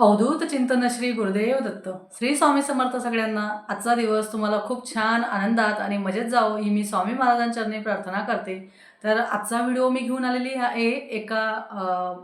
अवधूत चिंतन श्री गुरुदेव दत्त. श्री स्वामी समर्थ सगळ्यांना आजचा दिवस तुम्हाला खूप छान आनंदात आणि मजेत जावो ही मी स्वामी महाराजांचरणी प्रार्थना करते. तर आजचा व्हिडिओ मी घेऊन आलेली आहे एका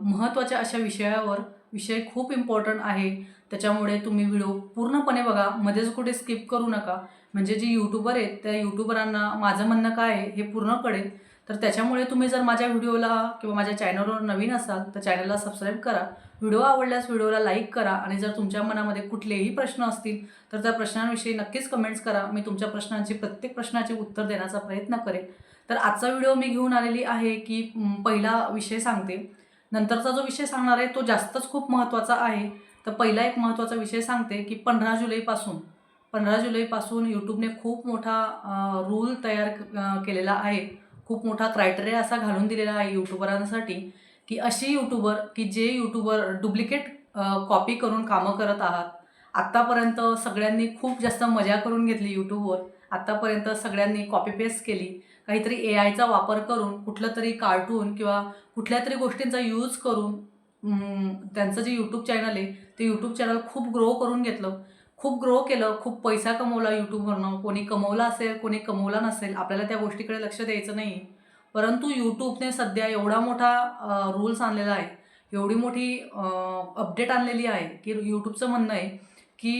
महत्त्वाच्या अशा विषयावर. विषय खूप इम्पॉर्टंट आहे. त्याच्यामुळे तुम्ही व्हिडिओ पूर्णपणे बघा. मध्येच कुठे स्किप करू नका. म्हणजे जे यूट्यूबर आहेत त्या यूट्यूबरांना माझं म्हणणं काय आहे हे पूर्ण कळेल. तर त्याच्यामुळे तुम्ही जर माझ्या व्हिडिओला किंवा माझ्या चॅनलवर नवीन असाल तर चॅनलला सबस्क्राईब करा. व्हिडिओ आवडल्यास व्हिडिओला लाईक करा आणि जर तुमच्या मनामध्ये कुठलेही प्रश्न असतील तर त्या प्रश्नांविषयी नक्कीच कमेंट्स करा. मी तुमच्या प्रश्नांची प्रत्येक प्रश्नाचे उत्तर देण्याचा प्रयत्न करेन. तर आजचा व्हिडिओ मी घेऊन आलेली आहे की पहिला विषय सांगते. नंतरचा जो विषय सांगणार आहे तो जास्तच खूप महत्त्वाचा आहे. तर पहिला एक महत्त्वाचा विषय सांगते की पंधरा जुलैपासून पंधरा जुलैपासून यूट्यूबने खूप मोठा रूल तयार केलेला आहे. खूप मोठा क्रायटेरिया असा घालून दिलेला आहे यूट्यूबरांसाठी की अशी यूट्यूबर की जे यूट्यूबर डुप्लिकेट कॉपी करून कामं करत आहात. आत्तापर्यंत सगळ्यांनी खूप जास्त मजा करून घेतली यूट्यूबवर आत्तापर्यंत सगळ्यांनी कॉपी पेस्ट केली. काहीतरी ए आयचा वापर करून कुठलं तरी कार्टून किंवा कुठल्या तरी गोष्टींचा यूज करून त्यांचं जे यूट्यूब चॅनल आहे ते यूट्यूब चॅनल खूप ग्रो करून घेतलं. खूप ग्रो केलं खूप पैसा कमवला यूट्यूबवरनं कोणी कमवला असेल कोणी कमवला नसेल आपल्याला त्या गोष्टीकडे लक्ष द्यायचं नाही परंतु यूट्यूबने सध्या एवढा मोठा रूल्स आणलेला आहे एवढी मोठी अपडेट आणलेली आहे की यूट्यूबचं म्हणणं आहे की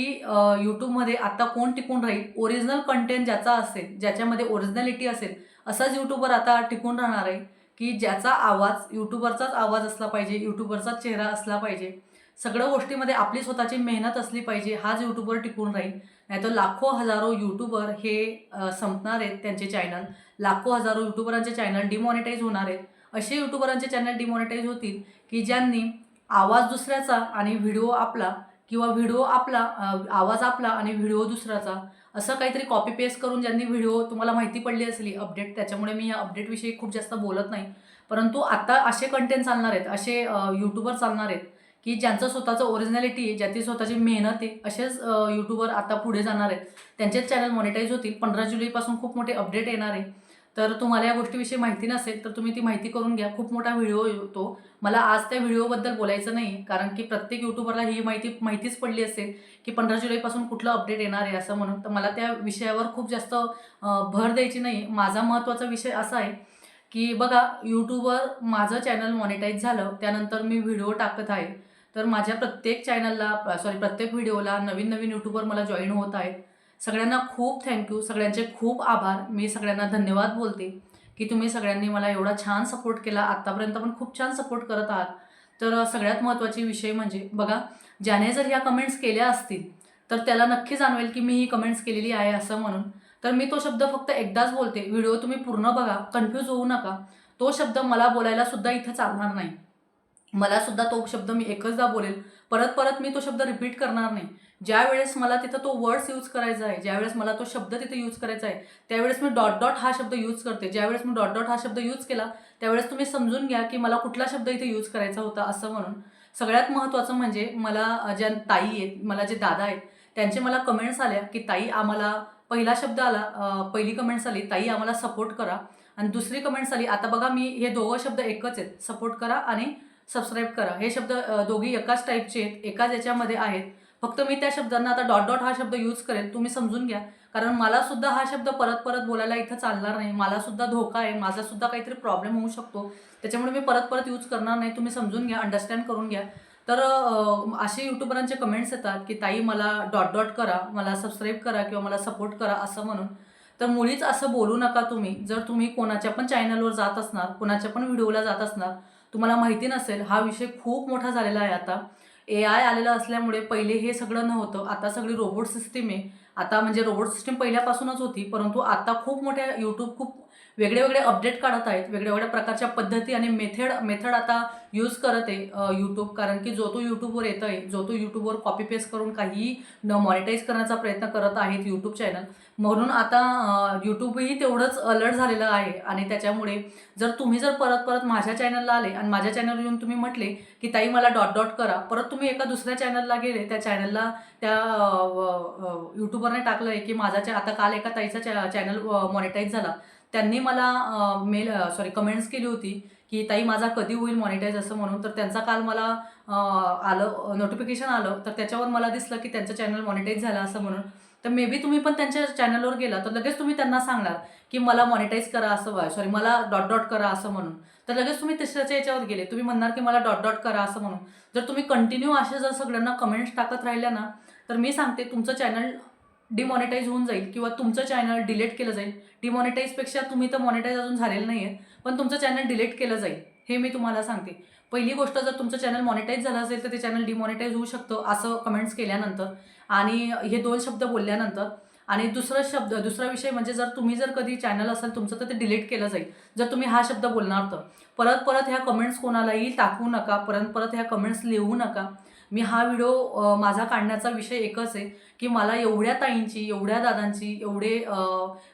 यूट्यूबमध्ये आता कोण टिकून राहील? ओरिजिनल कंटेंट ज्याचा असेल ज्याच्यामध्ये ओरिजिनॅलिटी असेल असाच यूट्यूबर आता टिकून राहणार आहे की ज्याचा आवाज यूट्यूबरचाच आवाज असला पाहिजे यूट्यूबरचाच चेहरा असला पाहिजे. सगळ्या गोष्टीमध्ये आपली स्वतःची मेहनत असली पाहिजे हाच यूट्यूबर टिकून राहील. नाहीतर लाखो हजारो यूट्यूबर हे संपणार आहेत त्यांचे चॅनल लाखो हजारो यूट्यूबरांचे चॅनल डिमॉनिटाईज होणार आहेत. असे यूट्यूबरांचे चॅनल डिमॉनिटाईज होतील की ज्यांनी आवाज दुसऱ्याचा आणि व्हिडिओ आपला किंवा व्हिडिओ आपला आवाज आपला आणि व्हिडिओ दुसऱ्याचा असं काहीतरी कॉपी पेस्ट करून ज्यांनी व्हिडिओ तुम्हाला माहिती पडली असली अपडेट त्याच्यामुळे मी या अपडेटविषयी खूप जास्त बोलत नाही. परंतु आता असे कंटेंट चालणार आहेत असे यूट्यूबर चालणार आहेत. की ज्यांचं स्वतःचं ओरिजिनॅलिटी आहे ज्याची स्वतःची मेहनत आहे असेच यूट्यूबर आता पुढे जाणार आहेत. त्यांचेच चॅनल मॉनिटाईज होतील. पंधरा जुलैपासून खूप मोठे अपडेट येणार आहे. तर तुम्हाला या गोष्टीविषयी माहिती नसेल तर तुम्ही ती माहिती करून घ्या. खूप मोठा व्हिडिओ येतो. मला आज त्या व्हिडिओबद्दल बोलायचं नाही कारण की प्रत्येक यूट्यूबरला ही माहिती माहितीच पडली असेल की पंधरा जुलैपासून कुठलं अपडेट येणार आहे असं म्हणून. तर मला त्या विषयावर खूप जास्त भर द्यायची नाही. माझा महत्त्वाचा विषय असा आहे की बघा यूट्यूबवर माझं चॅनल मॉनिटाईज झालं. त्यानंतर मी व्हिडिओ टाकत आहे. तर माझ्या प्रत्येक चॅनलला सॉरी प्रत्येक व्हिडिओला नवीन नवीन यूट्यूबवर मला जॉईन होत आहेत. सगळ्यांना खूप थँक्यू सगळ्यांचे खूप आभार. मी सगळ्यांना धन्यवाद बोलते की तुम्ही सगळ्यांनी मला एवढा छान सपोर्ट केला. आत्तापर्यंत पण खूप छान सपोर्ट करत आहात. तर सगळ्यात महत्त्वाची विषय म्हणजे बघा ज्याने जर ह्या कमेंट्स केल्या असतील तर त्याला नक्की जाणवेल की मी ही कमेंट्स केलेली आहे असं म्हणून. तर मी तो शब्द फक्त एकदाच बोलते. व्हिडिओ तुम्ही पूर्ण बघा. कन्फ्यूज होऊ नका. तो शब्द मला बोलायला सुद्धा इथं चालणार नाही. मला सुद्धा तो शब्द मी एकचदा बोलेल. परत परत मी तो शब्द रिपीट करणार नाही. ज्या वेळेस मला तिथं तो वर्ड्स यूज करायचा आहे ज्यावेळेस मला तो शब्द तिथे यूज करायचा आहे त्यावेळेस मी डॉट डॉट हा शब्द यूज करते. ज्यावेळेस मी डॉट डॉट हा शब्द यूज केला त्यावेळेस तुम्ही समजून घ्या की मला कुठला शब्द इथे यूज करायचा होता असं म्हणून. सगळ्यात महत्त्वाचं म्हणजे मला ज्या ताई आहेत मला जे दादा आहेत त्यांचे मला कमेंट्स आल्या की ताई आम्हाला पहिला शब्द आला पहिली कमेंट्स आली ताई आम्हाला सपोर्ट करा. आणि दुसरी कमेंट्स आली आता बघा मी हे दोघं शब्द एकच आहेत सपोर्ट करा आणि सबस्क्राईब करा. हे शब्द दोघी एकाच टाईपचे आहेत एकाच याच्यामध्ये आहेत. फक्त मी त्या शब्दांना आता डॉट डॉट हा शब्द यूज करेल तुम्ही समजून घ्या. कारण मला सुद्धा हा शब्द परत परत बोलायला इथं चालणार नाही. मला सुद्धा धोका आहे माझा सुद्धा काहीतरी प्रॉब्लेम होऊ शकतो. त्याच्यामुळे मी परत परत यूज करणार नाही तुम्ही समजून घ्या अंडरस्टँड करून घ्या. तर असे यूट्यूबरांचे कमेंट्स येतात की ताई मला डॉट डॉट करा मला सबस्क्राईब करा किंवा मला सपोर्ट करा असं म्हणून. तर मुळीच असं बोलू नका तुम्ही. जर तुम्ही कोणाच्या पण चॅनलवर जात असणार कोणाच्या पण व्हिडिओला जात असणार तुम्हाला माहिती नसेल हा विषय खूप मोठा झालेला आहे आता. ए आय आलेलं असल्यामुळे पहिले हे सगळं नव्हतं. आता सगळी रोबोट सिस्टीम आहे. आता म्हणजे रोबोट सिस्टीम पहिल्यापासूनच होती परंतु आता खूप मोठ्या यूट्यूब खूप वेगळे वेगळे अपडेट काढत आहेत वेगळ्या वेगळ्या प्रकारच्या पद्धती आणि मेथड मेथड आता यूज करत आहे यूट्यूब कारण की जो तो यूट्यूबवर येतो आहे जो तो यूट्यूबवर कॉपी पेस्ट करून काहीही न मॉनिटाईज करण्याचा प्रयत्न करत आहेत यूट्यूब चॅनल म्हणून आता यूट्यूबही तेवढंच अलर्ट झालेलं आहे आणि त्याच्यामुळे जर तुम्ही जर परत परत माझ्या चॅनलला आले आणि माझ्या चॅनलवर येऊन तुम्ही म्हटले की ताई मला डॉट डॉट करा. परत तुम्ही एका दुसऱ्या चॅनलला गेले त्या चॅनलला त्या यूट्यूबरने टाकलं आहे की माझा आता काल एका ताईचा चॅ चॅनल मॉनिटाईज झाला. त्यांनी मला मेल सॉरी कमेंट्स केली होती की ताई माझा कधी होईल मॉनिटाईज असं म्हणून. तर त्यांचा काल मला आलं नोटिफिकेशन आलं. तर त्याच्यावर मला दिसलं की त्यांचं चॅनल मॉनिटाईज झालं असं म्हणून. तर मे बी तुम्ही पण त्यांच्या चॅनलवर गेला तर लगेच तुम्ही त्यांना सांगणार की मला मॉनिटाईज करा असं सॉरी मला डॉट डॉट करा असं म्हणून. तर लगेच तुम्ही तिसऱ्याच्या याच्यावर गेले. तुम्ही म्हणणार की मला डॉट डॉट करा असं म्हणून. जर तुम्ही कंटिन्यू असे जर सगळ्यांना कमेंट्स टाकत राहिल्या ना तर मी सांगते तुमचं चॅनल डिमॉनिटाईज होऊन जाईल किंवा तुमचं चॅनल डिलीट केलं जाईल. डिमॉनिटाईजपेक्षा तुम्ही तर मॉनिटाईज अजून झालेलं नाही आहे पण तुमचं चॅनल डिलीट केलं जाईल हे मी तुम्हाला सांगते. पहिली गोष्ट जर तुमचं चॅनल मॉनिटाईज झालं असेल तर ते चॅनल डिमॉनिटाईज होऊ शकतं असं कमेंट्स केल्यानंतर. आणि हे दोन शब्द बोलल्यानंतर. आणि दुसरा शब्द दुसरा विषय म्हणजे जर तुम्ही जर कधी चॅनल असेल तुमचं तर ते डिलीट केलं जाईल जर तुम्ही हा शब्द बोलणार तर. परत परत ह्या कमेंट्स कोणालाही टाकू नका परत परत ह्या कमेंट्स लिहू नका. मी हा व्हिडिओ माझा काढण्याचा विषय एकच आहे की मला एवढ्या ताईंची एवढ्या दादांची एवढे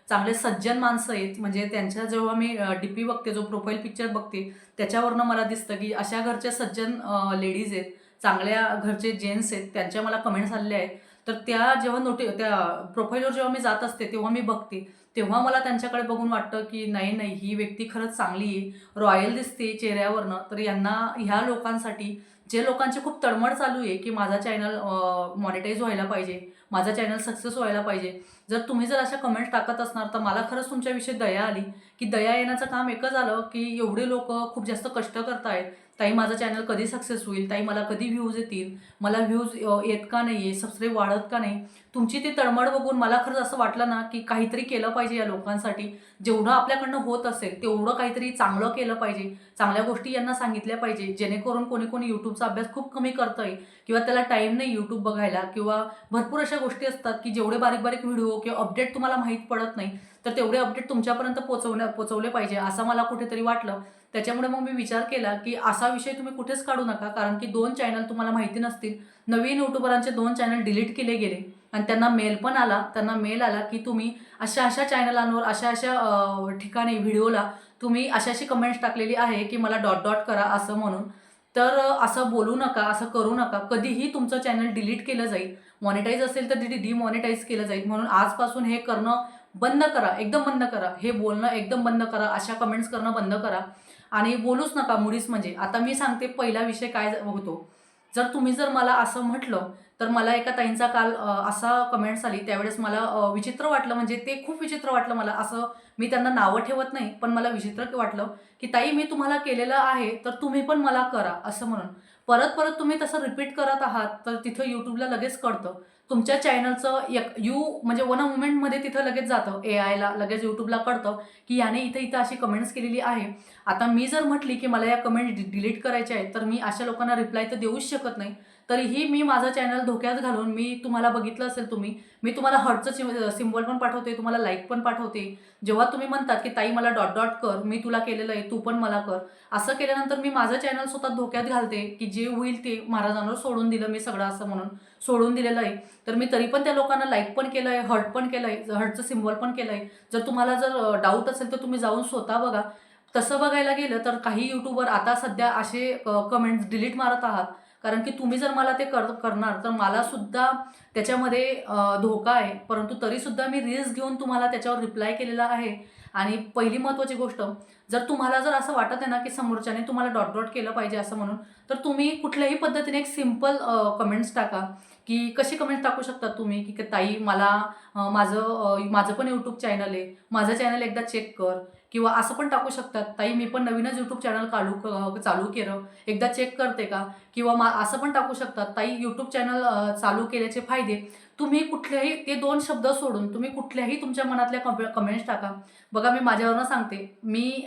चांगले सज्जन माणसं आहेत म्हणजे त्यांच्या जेव्हा मी डी पी बघते जो प्रोफाईल पिक्चर बघते त्याच्यावरनं मला दिसतं की अशा घरच्या सज्जन लेडीज आहेत चांगल्या घरचे जेंट्स आहेत त्यांच्या मला कमेंट्स आलेल्या आहेत. तर त्या जेव्हा नोटी त्या प्रोफाईलवर जेव्हा मी जात असते तेव्हा मी बघते. तेव्हा मला त्यांच्याकडे बघून वाटतं की नाही नाही ही व्यक्ती खरंच चांगली आहे. रॉयल दिसते चेहऱ्यावरनं. तर यांना ह्या लोकांसाठी जे लोकांची खूप तळमळ चालू आहे की माझा चॅनल मॉनिटाईज व्हायला पाहिजे माझा चॅनल सक्सेस व्हायला पाहिजे. जर तुम्ही जर अशा कमेंट्स टाकत असणार तर मला खरंच तुमच्याविषयी दया आली. की दया येण्याचं काम एकच आलं की एवढे लोक खूप जास्त कष्ट करतायत ताई माझं चॅनल कधी सक्सेस होईल? ताई मला कधी व्ह्यूज येतील? मला व्ह्यूज येत का नाही आहे सबस्क्राईब वाढत का नाही? तुमची ती तळमळ बघून मला खरंच असं वाटलं ना की काहीतरी केलं पाहिजे या लोकांसाठी. जेवढं आपल्याकडनं होत असेल तेवढं काहीतरी चांगलं केलं पाहिजे. चांगल्या गोष्टी यांना सांगितल्या पाहिजे. जेणेकरून कोणी कोणी यूट्यूबचा अभ्यास खूप कमी करतंय. किंवा त्याला टाईम नाही यूट्यूब बघायला. किंवा भरपूर अशा गोष्टी असतात की जेवढे बारीक बारीक व्हिडिओ किंवा अपडेट तुम्हाला माहीत पडत नाही तर तेवढे अपडेट तुमच्यापर्यंत पोचवण्या पोचवले पाहिजे. असं मला कुठेतरी वाटलं. त्याच्यामुळे मग मी विचार केला की असा विषय तुम्ही कुठेच काढू नका कारण की दोन चॅनल तुम्हाला माहिती नसतील. नवीन युट्यूबरांचे दोन चॅनल डिलीट केले गेले आणि त्यांना मेल पण आला. त्यांना मेल आला की तुम्ही अशा अशा चॅनलांवर अशा अशा ठिकाणी व्हिडिओला तुम्ही अशा अशी कमेंट्स टाकलेली आहे की मला डॉट डॉट करा असं म्हणून. तर असं बोलू नका असं करू नका. कधीही तुमचं चॅनल डिलीट केलं जाईल. मॉनिटाईज असेल तर ते डिमॉनिटाईज केलं जाईल. म्हणून आजपासून हे करणं बंद करा. एकदम बंद करा. हे बोलणं एकदम बंद करा. अशा कमेंट्स करणं बंद करा. आणि बोलूच नका मुळीच म्हणजे. आता मी सांगते पहिला विषय काय होतो. जर तुम्ही जर मला असं म्हटलं तर मला एका ताईंचा काल असा कमेंट्स आली. त्यावेळेस मला विचित्र वाटलं. म्हणजे ते खूप विचित्र वाटलं मला. असं मी त्यांना नावं ठेवत नाही पण मला विचित्र वाटलं की ताई मी तुम्हाला केलेलं आहे तर तुम्ही पण मला करा असं म्हणून. परत परत तुम्ही तसं रिपीट करत आहात तर तिथं यूट्यूबला लगेच कळतं. तुमच्या चॅनलचं एक यू म्हणजे वन अ मुमेंटमध्ये तिथं लगेच जातं. ए आयला लगेच यूट्यूबला कळतं की याने इथं इथं अशी कमेंट्स केलेली आहे. आता मी जर म्हटली की मला या कमेंट डिलीट करायच्या आहेत तर मी अशा लोकांना रिप्लाय तर देऊच शकत नाही. तरीही मी माझं चॅनल धोक्यात घालून मी तुम्हाला बघितलं असेल तुम्ही मी तुम्हाला हर्टचं सिम्बॉल पण पाठवते तुम्हाला लाईक पण पाठवते. जेव्हा तुम्ही म्हणतात की ताई मला डॉट डॉट कर मी तुला केलेलं आहे तू पण मला कर. असं केल्यानंतर मी माझं चॅनल स्वतः धोक्यात घालते की जे होईल ते महाराजांवर सोडून दिलं मी सगळं असं म्हणून सोडून दिलेलं आहे. तर मी तरी पण त्या लोकांना लाईक पण केलं आहे हर्ट पण केलं आहे हर्टचं सिम्बॉल पण केलं आहे जर तुम्हाला जर डाऊट असेल तर तुम्ही जाऊन स्वतः बघा. तसं बघायला गेलं तर काही यूट्यूबर आता सध्या असे कमेंट्स डिलीट मारत आहात. कारण की तुम्ही जर मला ते कर करणार तर मला सुद्धा त्याच्यामध्ये धोका आहे. परंतु तरीसुद्धा मी रील्स घेऊन तुम्हाला त्याच्यावर रिप्लाय केलेला आहे. आणि पहिली महत्त्वाची गोष्ट जर तुम्हाला जर असं वाटत आहे ना की समोरच्याने तुम्हाला डॉट डॉट केलं पाहिजे असं म्हणून तर तुम्ही कुठल्याही पद्धतीने एक सिंपल कमेंट्स टाका की कशी कमेंट्स टाकू शकता तुम्ही? की ताई मला माझं माझं पण यूट्यूब चॅनल आहे. माझं चॅनल एकदा चेक कर. किंवा असं पण टाकू शकतात ताई मी पण नवीनच यूट्यूब चॅनल काढू क- चालू केलं. एकदा चेक करते का? किंवा मा असं पण टाकू शकतात ताई यूट्यूब चॅनल चालू केल्याचे फायदे. तुम्ही कुठल्याही ते दोन शब्द सोडून तुम्ही कुठल्याही तुमच्या मनातल्या कमेंट्स टाका. बघा मी माझ्यावरनं सांगते. मी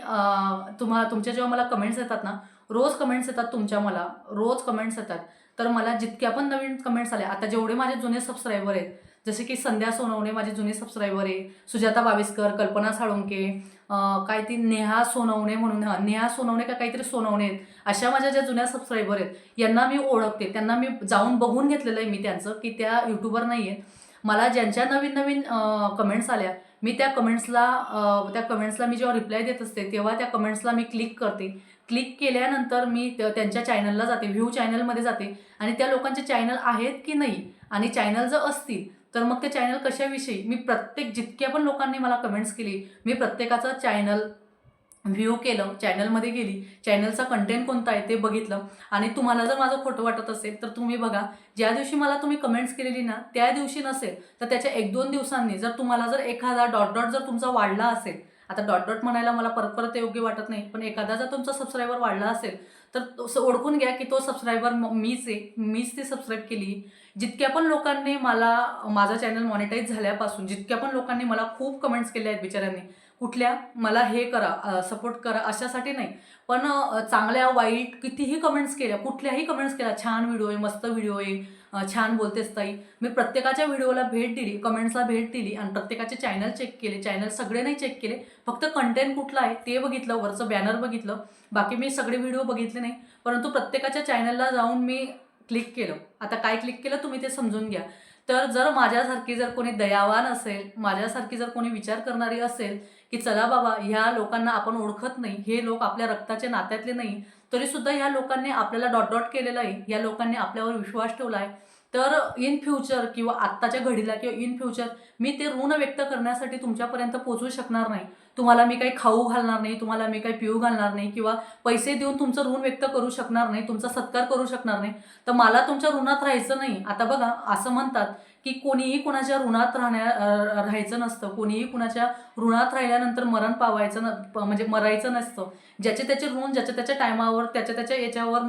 तुम्हा तुमच्या जेव्हा मला कमेंट्स येतात ना रोज कमेंट्स येतात तुमच्या मला. रोज कमेंट्स येतात. तर मला जितक्या पण नवीन कमेंट्स आल्या आता जेवढे माझे जुने सबस्क्रायबर आहेत जसे की संध्या सोनवणे माझे जुने सबस्क्रायबर आहे सुजाता बावेस्कर कल्पना साळुंके काय ती नेहा सोनवणे म्हणून हा नेहा सोनवणे का काहीतरी सोनवणे आहेत अशा माझ्या ज्या जुन्या सबस्क्रायबर आहेत यांना मी ओळखते त्यांना मी जाऊन बघून घेतलेलं आहे मी त्यांचं की त्या यूट्यूबर नाही आहेत मला ज्यांच्या नवीन नवीन कमेंट्स आल्या मी त्या कमेंट्सला त्या कमेंट्सला मी जेव्हा रिप्लाय देत असते तेव्हा त्या कमेंट्सला मी क्लिक करते. क्लिक केल्यानंतर मी त्या- त्यांच्या चॅनलला जाते व्ह्यू चॅनलमध्ये जाते. आणि त्या लोकांचे चॅनल आहेत की नाही आणि चॅनल जर असतील तर मग ते चॅनल कशाविषयी? मी प्रत्येक जितक्या पण लोकांनी मला कमेंट्स केली मी प्रत्येकाचं चॅनल व्ह्यू केलं चॅनलमध्ये गेली चॅनलचा कंटेंट कोणता आहे ते बघितलं. आणि तुम्हाला जर माझं खोटं वाटत असेल तर तुम्ही बघा ज्या दिवशी मला तुम्ही कमेंट्स केलेली ना त्या दिवशी नसेल तर त्याच्या एक दोन दिवसांनी जर तुम्हाला जर एखादा डॉट डॉट जर तुमचा वाढला असेल आता डॉट डॉट म्हणायला मला परत परत ते योग्य वाटत नाही पण एखादा जर तुमचा सबस्क्रायबर वाढला असेल तर ओळखून घ्या की तो सबस्क्रायबर मीच आहे मीच ती सबस्क्राईब केली. जितक्या पण लोकांनी मला माझं चॅनल मॉनिटाईज झाल्यापासून जितक्या पण लोकांनी मला खूप कमेंट्स केल्या आहेत बिचाऱ्यांनी कुठल्या मला हे करा सपोर्ट करा अशासाठी नाही. पण चांगल्या वाईट कितीही कमेंट्स केल्या कुठल्याही कमेंट्स केल्या छान व्हिडिओ आहे मस्त व्हिडिओ आहे छान बोलतेस ताई. मी प्रत्येकाच्या व्हिडिओला भेट दिली कमेंट्सला भेट दिली आणि प्रत्येकाचे चॅनल चेक केले चॅनल सगळे नाही चेक केले. फक्त कंटेंट कुठला आहे ते बघितलं वरचं बॅनर बघितलं. बाकी मी सगळे व्हिडिओ बघितले नाही. परंतु प्रत्येकाच्या चॅनलला जाऊन मी क्लिक केलं. आता काय क्लिक केलं तुम्ही ते समजून घ्या. तर जर माझ्यासारखी जर कोणी दयावान असेल माझ्यासारखी जर कोणी विचार करणारी असेल की चला बाबा ह्या लोकांना आपण ओळखत नाही हे लोक आपल्या रक्ताच्या नात्यातले नाही तरीसुद्धा ह्या लोकांनी आपल्याला डॉट डॉट केलेलं आहे या लोकांनी आपल्यावर विश्वास ठेवला आहे. तर इन फ्युचर किंवा आत्ताच्या घडीला किंवा इन फ्युचर मी ते ऋण व्यक्त करण्यासाठी तुमच्यापर्यंत पोचू शकणार नाही. तुम्हाला मी काही खाऊ घालणार नाही तुम्हाला मी काही पिऊ घालणार नाही किंवा पैसे देऊन तुमचं ऋण व्यक्त करू शकणार नाही तुमचा सत्कार करू शकणार नाही. तर मला तुमच्या ऋणात राहायचं नाही. आता बघा असं म्हणतात की कोणीही कुणाच्या ऋणात राहण्या राहायचं नसतं. कोणीही कुणाच्या ऋणात राहिल्यानंतर मरण पावायचं न म्हणजे मरायचं नसतं. ज्याचे त्याचे ऋण ज्याच्या त्याच्या टायमावर त्याच्या त्याच्या याच्यावर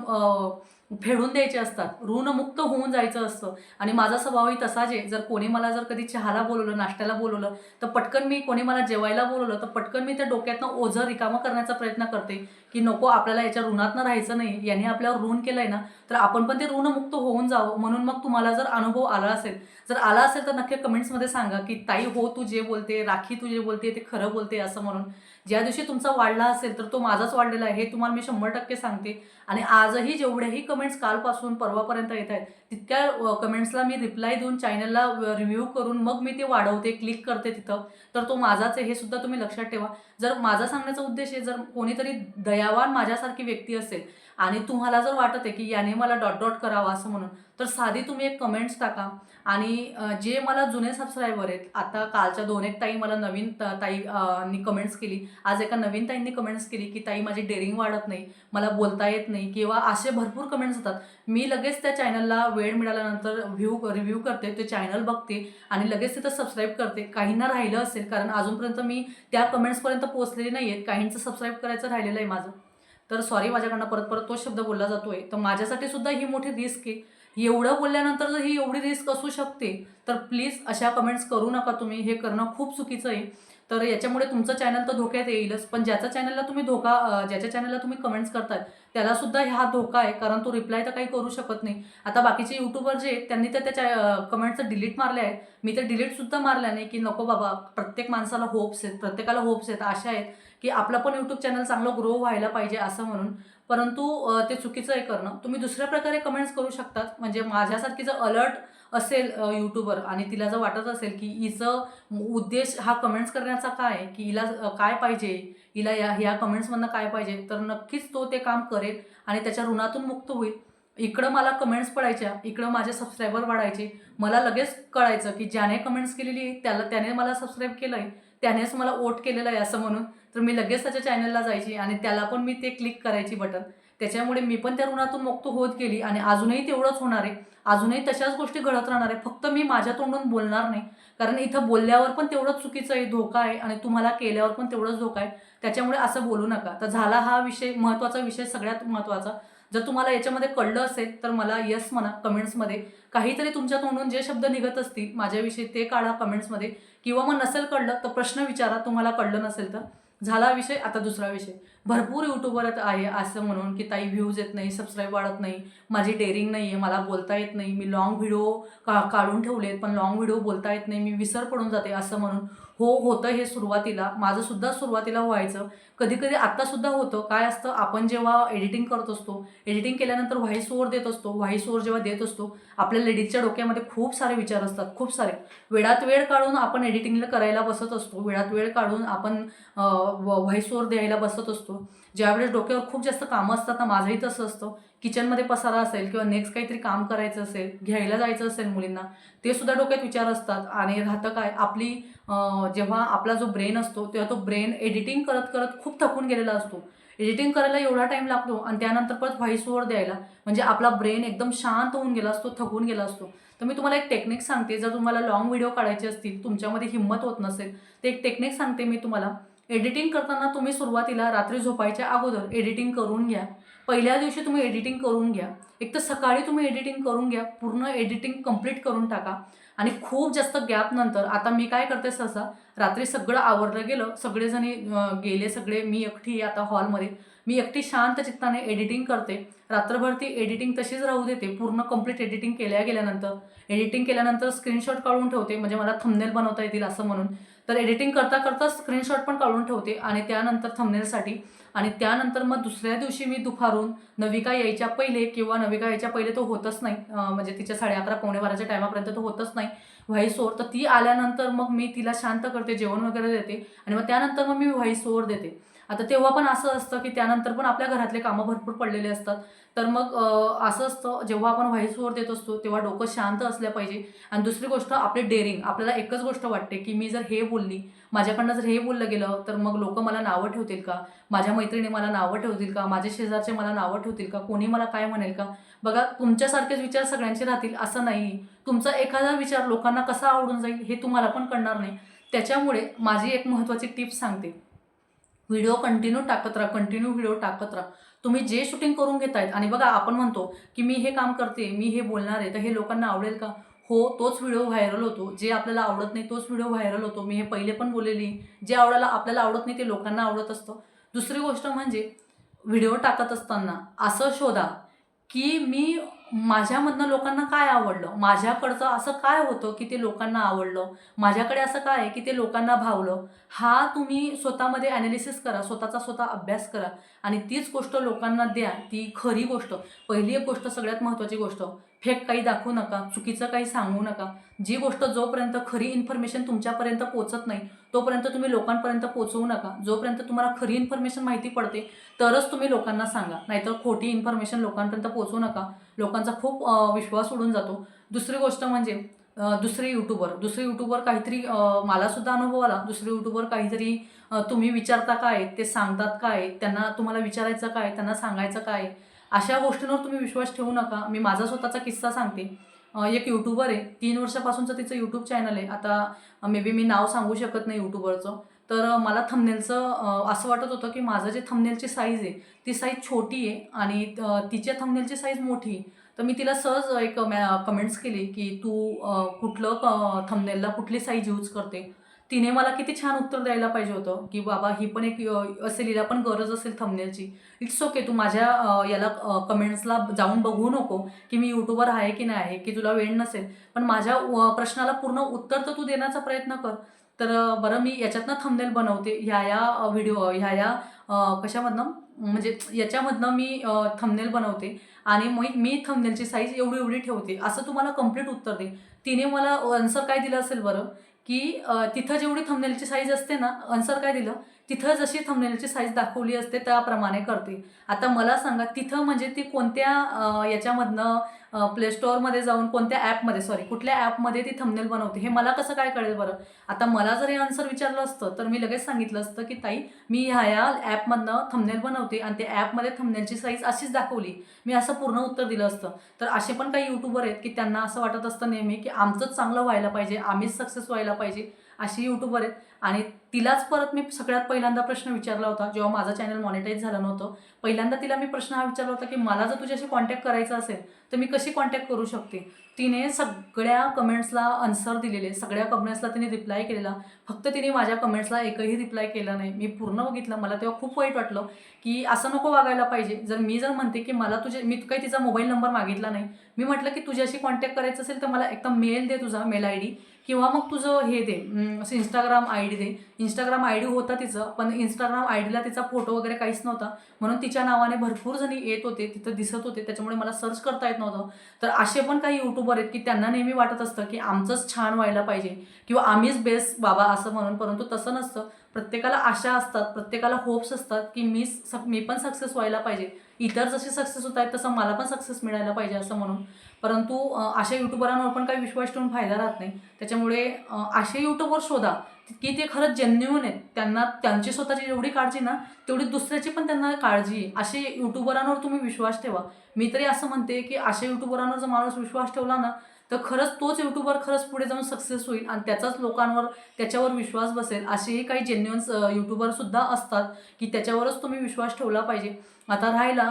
फेडून द्यायचे असतात. ऋणमुक्त होऊन जायचं असतं. आणि माझा स्वभावही तसाच आहे. जर कोणी मला जर कधी चहाला बोलवलं नाश्त्याला बोलवलं तर पटकन मी कोणी मला जेवायला बोलवलं तर पटकन मी त्या डोक्यातनं ओझं रिकामं करण्याचा प्रयत्न करते. की नको आपल्याला याच्या ऋणातनं राहायचं नाही. याने आपल्यावर ऋण केलं आहे ना तर आपण पण ते ऋणमुक्त होऊन जावं. म्हणून मग तुम्हाला जर अनुभव आला असेल जर आला असेल तर नक्की कमेंट्समध्ये सांगा की ताई हो तू जे बोलते राखी तू जे बोलते ते खरं बोलते असं म्हणून. ज्या दिवशी तुमचा वाढला असेल तर तो माझाच वाढलेला आहे हे तुम्हाला मी शंभर टक्के सांगते. आणि आजही जेवढ्याही कमेंट्स कालपासून परवापर्यंत येत आहेत तितक्या कमेंट्सला मी रिप्लाय देऊन चॅनलला रिव्ह्यू करून मग मी ते वाढवते क्लिक करते तिथं. तर तो माझाच आहे हे सुद्धा तुम्ही लक्षात ठेवा. जर माझा सांगण्याचा उद्देश आहे जर कोणीतरी दयावान माझ्यासारखी व्यक्ती असेल आणि तुम्हाला जर वाटत आहे की याने मला डॉट डॉट करावा असं म्हणून तर साधी तुम्ही एक कमेंट्स टाका. आणि जे मला जुने सबस्क्रायबर आहेत आता कालच्या दोन एक ताई मला नवीन त- ताई नी कमेंट्स केली. आज एका नवीन ताईंनी कमेंट्स केली की ताई माझी डेअरिंग वाढत नाही. मला बोलता येत नाही. किंवा असे भरपूर कमेंट्स होतात मी लगेच त्या चॅनलला वेळ मिळाल्यानंतर व्ह्यू रिव्ह्यू करते ते चॅनल बघते आणि लगेच तिथं सबस्क्राईब करते. काहींना राहिलं असेल कारण अजूनपर्यंत मी त्या कमेंट्सपर्यंत पोहोचलेली नाही आहेत काहींचं सबस्क्राईब करायचं राहिलेलं आहे माझं. तर सॉरी माझ्याकडनं परत परत तो शब्द बोलला जातोय. तर माझ्यासाठी सुद्धा ही मोठी रिस्क आहे. एवढं बोलल्यानंतर जर ही एवढी रिस्क असू शकते तर प्लीज अशा कमेंट्स करू नका तुम्ही. हे करणं खूप चुकीचं आहे. तर याच्यामुळे तुमचं चॅनल तर धोक्यात येईलच पण ज्याच्या चॅनलला तुम्ही धोका ज्याच्या चॅनलला तुम्ही कमेंट्स करताय त्याला सुद्धा हा धोका आहे कारण तो रिप्लाय तर काही करू शकत नाही. आता बाकीचे युट्यूबर जे आहेत त्यांनी तर त्याच्या कमेंट्सचं डिलीट मारले आहेत. मी तर डिलीटसुद्धा मारल्या नाही की नको बाबा प्रत्येक माणसाला होप्स आहेत प्रत्येकाला होप्स आहेत आशा आहेत की आपलं पण यूट्यूब चॅनल चांगलं ग्रो व्हायला पाहिजे असं म्हणून. परंतु ते चुकीचं आहे करणं. तुम्ही दुसऱ्या प्रकारे कमेंट्स करू शकतात. म्हणजे माझ्यासारखी जर अलर्ट असेल यूट्यूबर आणि तिला जर वाटत असेल की हिचं उद्देश हा कमेंट्स करण्याचा काय आहे की हिला काय पाहिजे हिला या ह्या कमेंट्समधनं काय पाहिजे तर नक्कीच तो ते काम करेल आणि त्याच्या ऋणातून मुक्त होईल. इकडं मला कमेंट्स पडायच्या इकडं माझे सबस्क्रायबर वाढायचे. मला लगेच कळायचं की ज्याने कमेंट्स केलेली आहे त्याला त्याने मला सबस्क्राईब केलं आहे त्यानेच मला वोट केलेलं आहे असं म्हणून तर मी लगेच त्याच्या चॅनलला जायची आणि त्याला पण मी ते क्लिक करायची बटन त्याच्यामुळे मी पण त्या ऋणातून मुक्त होत गेली आणि अजूनही तेवढंच होणार आहे. अजूनही तशाच गोष्टी घडत राहणार आहे. फक्त मी माझ्या तोंडून बोलणार नाही. कारण इथं बोलल्यावर पण तेवढंच चुकीचं आहे धोका आहे आणि तुम्हाला केल्यावर पण तेवढंच धोका आहे. त्याच्यामुळे असं बोलू नका. तर झाला हा विषय महत्त्वाचा विषय सगळ्यात महत्त्वाचा जर तुम्हाला याच्यामध्ये कळलं असेल तर मला यस म्हणा कमेंट्समध्ये काहीतरी तुमच्या तोंडून जे शब्द निघत असतील माझ्याविषयी ते काढा कमेंट्समध्ये किंवा मग नसेल कळलं तर प्रश्न विचारा. तुम्हाला कळलं नसेल तर. झाला विषय आता दुसरा विषय. भरपूर यूट्यूबवरच आहे असं म्हणून की ताई व्ह्यूज येत नाही सबस्क्राईब वाढत नाही माझी डेअरिंग नाही आहे मला बोलता येत नाही मी लॉंग व्हिडिओ का काढून ठेवलेत पण लॉंग व्हिडिओ बोलता येत नाही मी विसर पडून जाते असं म्हणून. हो होतं हे सुरुवातीला. माझं सुद्धा सुरुवातीला व्हायचं. कधी कधी आत्तासुद्धा होतं. काय असतं? आपण जेव्हा एडिटिंग करत असतो एडिटिंग केल्यानंतर व्हाईस ओवर देत असतो. व्हाईस ओवर जेव्हा देत असतो आपल्या लेडीजच्या डोक्यामध्ये खूप सारे विचार असतात. खूप सारे. वेळात वेळ काढून आपण एडिटिंगला करायला बसत असतो. वेळात वेळ काढून आपण व्हाईस ओवर द्यायला बसत असतो. ज्यावेळेस डोक्यावर खूप जास्त कामं असतात ना माझंही तसं असतं. किचनमध्ये पसारा असेल किंवा नेक्स्ट काहीतरी काम करायचं असेल घ्यायला जायचं असेल मुलींना ते सुद्धा डोक्यात विचार असतात. आणि राहतं काय आपली जेव्हा आपला जो ब्रेन असतो तेव्हा तो ब्रेन एडिटिंग करत करत खूप थकून गेलेला असतो. एडिटिंग करायला एवढा टाईम लागतो आणि त्यानंतर परत व्हॉइस ओव्हर द्यायला. म्हणजे आपला ब्रेन एकदम शांत होऊन गेला असतो थकून गेला असतो. तर मी तुम्हाला एक टेक्निक सांगते. जर तुम्हाला लॉंग व्हिडिओ काढायचे असतील तुमच्यामध्ये हिंमत होत नसेल तर एक टेक्निक सांगते मी तुम्हाला. एडिटिंग करताना तुम्ही सुरुवातीला रात्री झोपायच्या अगोदर एडिटिंग करून घ्या. पहिल्या दिवशी तुम्ही एडिटिंग करून घ्या. एक तर सकाळी तुम्ही एडिटिंग करून घ्या. पूर्ण एडिटिंग कंप्लीट करून टाका. आणि खूप जास्त गॅप नंतर आता मी काय करते सहसा रात्री सगळं आवरलं गेलं सगळेजणी गेले सगळे मी एकठी आता हॉलमध्ये मी एकटी शांत चित्ताने एडिटिंग करते. रात्रभर ती एडिटिंग तशीच राहू देते. पूर्ण कंप्लीट एडिटिंग केल्या गेल्यानंतर. एडिटिंग केल्यानंतर स्क्रीनशॉट काढून ठेवते. म्हणजे मला थंबनेल बनवता येतील असं म्हणून. तर एडिटिंग करता करता स्क्रीनशॉट पण काढून ठेवते. आणि त्यानंतर थंबनेलसाठी आणि त्यानंतर मग दुसऱ्या दिवशी मी दुपारून नविका यायच्या पहिले किंवा नविका यायच्या पहिले तो होतच नाही. म्हणजे तिच्या साडे अकरा पावणे बाराच्या टायमापर्यंत तो होतच नाही. व्हॉइस तर ती आल्यानंतर मग मी तिला शांत करते. जेवण वगैरे देते. आणि मग त्यानंतर मग मी व्हॉइस देते. आता तेव्हा पण असं असतं की त्यानंतर पण आपल्या घरातले कामं भरपूर पडलेले असतात. तर मग असं असतं जेव्हा आपण व्हाईसवर देत असतो तेव्हा डोकं शांत असलं पाहिजे. आणि दुसरी गोष्ट आपली डेअरिंग आपल्याला एकच गोष्ट वाटते की मी जर हे बोलली माझ्याकडनं जर हे बोललं गेलं तर मग लोक मला नावं ठेवतील का? माझ्या मैत्रिणी मला नावं ठेवतील का? माझे शेजारचे मला नावं ठेवतील का? कोणी मला काय म्हणेल का? बघा तुमच्यासारखेच विचार सगळ्यांचे राहतील असं नाही. तुमचा एखादा विचार लोकांना कसा आवडून जाईल हे तुम्हाला पण कळणार नाही. त्याच्यामुळे माझी एक महत्त्वाची टिप्स सांगते. व्हिडिओ कंटिन्यू टाकत राहा कंटिन्यू व्हिडिओ टाकत राहा. तुम्ही जे शूटिंग करून घेतायत आणि बघा आपण म्हणतो की मी हे काम करते मी हे बोलणार आहे तर हे लोकांना आवडेल का? हो तोच व्हिडिओ व्हायरल होतो. जे आपल्याला आवडत नाही तोच व्हिडिओ व्हायरल होतो. मी हे पहिले पण बोललेली जे आवडायला आपल्याला आवडत नाही ते लोकांना आवडत असतं. दुसरी गोष्ट म्हणजे व्हिडिओ टाकत असताना असं शोधा की मी माझ्यामधनं लोकांना काय आवडलं? माझ्याकडचं असं काय होतं की ते लोकांना आवडलं? माझ्याकडे असं काय आहे की ते लोकांना भावलं? हा तुम्ही स्वतःमध्ये ॲनालिसिस करा स्वतःचा स्वतः अभ्यास करा आणि तीच गोष्ट लोकांना द्या ती खरी गोष्ट. पहिली एक गोष्ट सगळ्यात महत्त्वाची गोष्ट फेक काही दाखवू नका चुकीचं काही सांगू नका. जी गोष्ट जोपर्यंत खरी इन्फॉर्मेशन तुमच्यापर्यंत पोचत नाही तोपर्यंत तुम्ही लोकांपर्यंत पोचवू नका. जोपर्यंत तुम्हाला खरी इन्फॉर्मेशन माहिती पडते तरच तुम्ही लोकांना सांगा. नाहीतर खोटी इन्फॉर्मेशन लोकांपर्यंत पोचवू नका. लोकांचा खूप विश्वास उडून जातो. दुसरी गोष्ट म्हणजे दुसरे यूट्यूबर दुसरे यूट्यूबर काहीतरी मलासुद्धा अनुभव आला. दुसरे यूट्यूबर काहीतरी तुम्ही विचारता काय? ते सांगतात काय? त्यांना तुम्हाला विचारायचं काय? त्यांना सांगायचं काय? अशा गोष्टींवर तुम्ही विश्वास ठेवू नका. मी माझा स्वतःचा किस्सा सांगते. एक यूट्यूबर आहे. तीन वर्षापासूनचं तिचं यूट्यूब चॅनल आहे. आता मे बी मी नाव सांगू शकत नाही यूट्यूबरचं तर मला थंबनेलचं असं वाटत होतं की माझं जे थंबनेलची साईज आहे ती साईज छोटी आहे आणि तिच्या थंबनेलची साईज मोठी आहे. तर मी तिला सहज एक मॅ कमेंट्स केली की तू कुठलं क थंबनेलला कुठली साईज यूज करते? तिने मला किती छान उत्तर द्यायला पाहिजे होतं की बाबा ही पण एक असेल हिला पण गरज असेल थंबनेलची इट्स ओके तू माझ्या याला कमेंट्सला जाऊन बघू नको की मी यूट्यूबर आहे की नाही आहे की तुला वेळ नसेल. पण माझ्या प्रश्नाला पूर्ण उत्तर तर तू देण्याचा प्रयत्न कर. तर बरं मी याच्यातनं थंबनेल बनवते. ह्या या व्हिडिओ ह्या या कशामधनं? म्हणजे याच्यामधनं मी थंबनेल बनवते. आणि मग मी थंबनेलची साईज एवढी एवढी ठेवते. असं तुम्हाला कंप्लीट उत्तर दे. तिने मला आन्सर काय दिलं असेल बरं? की तिथं जेवढी थंबनेलची साईज असते ना आन्सर काय दिलं? तिथं जशी थंबनेलची साईज दाखवली असते त्याप्रमाणे करते. आता मला सांगा तिथं म्हणजे ती कोणत्या याच्यामधनं प्ले स्टोअरमध्ये जाऊन कोणत्या ॲपमध्ये सॉरी कुठल्या ॲपमध्ये ती थंबनेल बनवते हे मला कसं काय कळेल बरं? आता मला जर हे आन्सर विचारलं असतं तर मी लगेच सांगितलं असतं की ताई मी ह्या या ॲपमधनं थंबनेल बनवते आणि त्या ॲपमध्ये थंबनेलची साईज अशीच दाखवली. मी असं पूर्ण उत्तर दिलं असतं. तर असे पण काही यूट्यूबर आहेत की त्यांना असं वाटत असतं नेहमी की आमचंच चांगलं व्हायला पाहिजे आम्हीच सक्सेस व्हायला पाहिजे. अशी यूट्यूबर आहेत. आणि तिलाच परत मी सगळ्यात पहिल्यांदा प्रश्न विचारला होता जेव्हा माझं चॅनल मॉनिटाईज झालं नव्हतं. पहिल्यांदा तिला मी प्रश्न हा विचारला होता की मला जर तुझ्याशी कॉन्टॅक्ट करायचा असेल तर मी कशी कॉन्टॅक्ट करू शकते? तिने सगळ्या कमेंट्सला आन्सर दिलेले सगळ्या कमेंट्सला तिने रिप्लाय केलेला. फक्त तिने माझ्या कमेंट्सला एकही रिप्लाय केला नाही. मी पूर्ण बघितलं. मला तेव्हा खूप वाईट वाटलं की असं नको वागायला पाहिजे. जर मी जर म्हणते की मला तुझे मी काही तिचा मोबाईल नंबर मागितला नाही. मी म्हटलं की तुझ्याशी कॉन्टॅक्ट करायचं असेल तर मला एकदम मेल दे तुझा मेल आय डी किंवा मग तुझं हे दे असं इंस्टाग्राम आय डी दे. इंस्टाग्राम आय डी होता तिचं पण इंस्टाग्राम आय डीला तिचा फोटो वगैरे काहीच नव्हता. म्हणून तिच्या नावाने भरपूर जणी येत होते तिथं दिसत होते त्याच्यामुळे मला सर्च करता येत नव्हतं. तर असे पण काही यूट्यूबर आहेत की त्यांना नेहमी वाटत असतं की आमचंच छान व्हायला पाहिजे. किंवा आम्हीच बेस्ट बाबा असं म्हणून परंतु तसं नसतं. प्रत्येकाला आशा असतात प्रत्येकाला होप्स असतात की मी मी पण सक्सेस व्हायला पाहिजे. इतर जसे सक्सेस होत आहेत तसं मला पण सक्सेस मिळायला पाहिजे असं म्हणून. परंतु अशा यूट्यूबरांवर पण काही विश्वास ठेवून फायदा राहत नाही. त्याच्यामुळे असे यूट्यूबर शोधा की ते खरंच जेन्युन आहेत. त्यांना त्यांची स्वतःची जेवढी काळजी ना तेवढी दुसऱ्याची पण त्यांना काळजी असे यूट्यूबरांवर तुम्ही विश्वास ठेवा. मी तरी असं म्हणते की अशा यूट्यूबरांवर जर माणूस विश्वास ठेवला ना तर खरंच तोच यूट्यूबर खरंच पुढे जाऊन सक्सेस होईल आणि त्याचाच लोकांवर त्याच्यावर विश्वास बसेल असेही काही जेन्युअन यूट्यूबरसुद्धा असतात की त्याच्यावरच तुम्ही विश्वास ठेवला पाहिजे. आता राहिला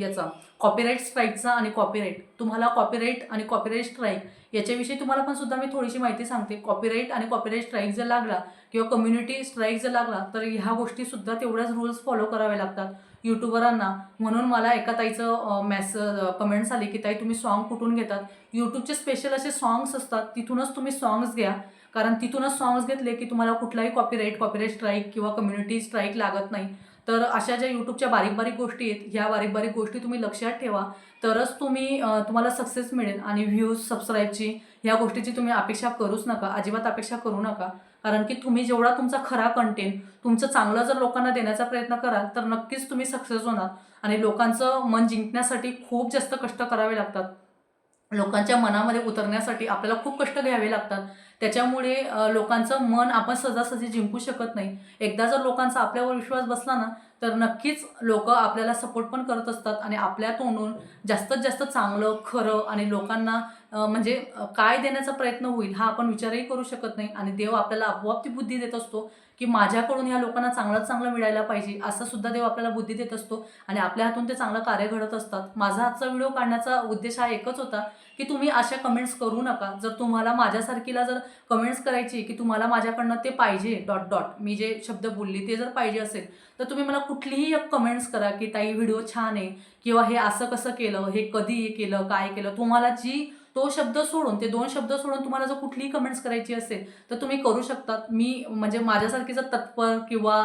याचा कॉपीराईट स्ट्राईकचा आणि कॉपीराईट तुम्हाला कॉपीराईट आणि कॉपीराईट स्ट्राईक याच्याविषयी तुम्हाला पण सुद्धा मी थोडीशी माहिती सांगते. कॉपीराईट आणि कॉपीराईट स्ट्राईक जर लागला किंवा कम्युनिटी स्ट्राईक जर लागला तर ह्या गोष्टीसुद्धा तेवढ्याच रूल्स फॉलो करावे लागतात. यूट्यूबरांना. म्हणून मला एका ताईचं मॅसेज कमेंट्स आले की ताई तुम्ही सॉन्ग कुठून घेतात? यूट्यूबचे स्पेशल असे सॉंग्स असतात. तिथूनच तुम्ही सॉंग्स घ्या. कारण तिथूनच सॉंग्स घेतले की तुम्हाला कुठलाही कॉपीराईट कॉपीराईट स्ट्राईक किंवा कम्युनिटी स्ट्राईक लागत नाही. तर अशा ज्या यूट्यूबच्या बारीक बारीक गोष्टी आहेत ह्या बारीक बारीक गोष्टी तुम्ही लक्षात ठेवा. तरच तुम्ही तुम्हाला सक्सेस मिळेल. आणि व्ह्यूज सबस्क्राईबची ह्या गोष्टीची तुम्ही अपेक्षा करूच नका. अजिबात अपेक्षा करू नका. कारण की तुम्ही जेवढा तुमचा खरा कंटेंट तुमचं चांगलं जर लोकांना देण्याचा प्रयत्न कराल तर नक्कीच तुम्ही सक्सेस होणार. आणि लोकांचं मन जिंकण्यासाठी खूप जास्त कष्ट करावे लागतात. लोकांच्या मनामध्ये उतरण्यासाठी आपल्याला खूप कष्ट घ्यावे लागतात. त्याच्यामुळे लोकांचं मन आपण सहजासहजी जिंकू शकत नाही. एकदा जर लोकांचा आपल्यावर विश्वास बसला ना तर नक्कीच लोक आपल्याला सपोर्ट पण करत असतात आणि आपल्या तोंडून जास्तीत जास्त चांगलं खरं आणि लोकांना म्हणजे काय देण्याचा प्रयत्न होईल हा आपण विचारही करू शकत नाही आणि देव आपल्याला आपोआप ती बुद्धी देत असतो की माझ्याकडून ह्या लोकांना चांगलंच चांगलं मिळायला पाहिजे असं सुद्धा देव आपल्याला बुद्धी देत असतो आणि आपल्या हातून ते चांगलं कार्य घडत असतात. माझा आजचा व्हिडिओ काढण्याचा उद्देश हा एकच होता की तुम्ही अशा कमेंट्स करू नका. जर तुम्हाला माझ्यासारखीला जर कमेंट्स करायची की तुम्हाला माझ्याकडनं ते पाहिजे डॉट डॉट मी जे शब्द बोलली ते जर पाहिजे असेल तर तुम्ही मला कुठलीही एक कमेंट्स करा की ताई व्हिडिओ छान आहे किंवा हे असं कसं केलं? हे कधी केलं? काय केलं? तुम्हाला जी तो शब्द सोडून ते दोन शब्द सोडून तुम्हाला जर कुठलीही कमेंट्स करायची असेल तर तुम्ही करू शकतात. मी म्हणजे माझ्यासारखीचं तत्पर किंवा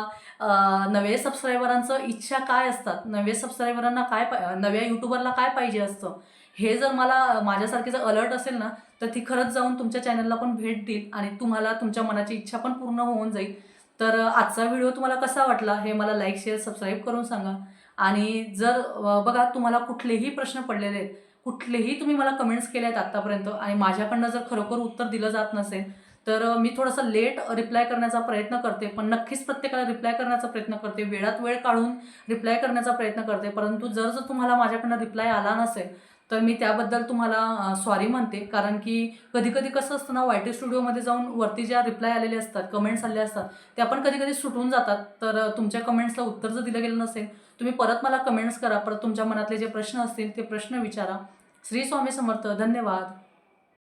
नवे सबस्क्रायबरांचं इच्छा काय असतात? नवे सबस्क्रायबरांना काय पा- नव्या यूट्यूबरला काय पाहिजे असतं? हे जर मला माझ्यासारखीचं अलर्ट असेल ना तर ती खरंच जाऊन तुमच्या चॅनलला पण भेट देईल आणि तुम्हाला तुमच्या मनाची इच्छा पण पूर्ण होऊन जाईल. तर आजचा व्हिडिओ तुम्हाला कसा वाटला हे मला लाईक शेअर सबस्क्राईब करून सांगा. आणि जर बघा तुम्हाला कुठलेही प्रश्न पडलेले आहेत कुठलेही तुम्ही मला कमेंट्स केले आहेत आत्तापर्यंत आणि माझ्याकडनं जर खरोखर उत्तर दिलं जात नसेल तर मी थोडंसं लेट रिप्लाय करण्याचा प्रयत्न करते पण नक्कीच प्रत्येकाला रिप्लाय करण्याचा प्रयत्न करते. वेळात वेळ काढून रिप्लाय करण्याचा प्रयत्न करते. परंतु जर जर तुम्हाला माझ्याकडनं रिप्लाय आला नसेल तर मी त्याबद्दल तुम्हाला सॉरी म्हणते. कारण की कधी कधी कसं असतं ना वायटी स्टुडिओमध्ये जाऊन वरती ज्या रिप्लाय आलेले असतात कमेंट्स आलेले असतात त्या पण कधी कधी सुटून जातात. तर तुमच्या कमेंट्सला उत्तर जर दिलं गेलं नसेल तुम्ही परत मला कमेंट्स करा. परत तुमच्या मनातले जे प्रश्न असतील ते प्रश्न विचारा. श्री स्वामी समर्थ. धन्यवाद.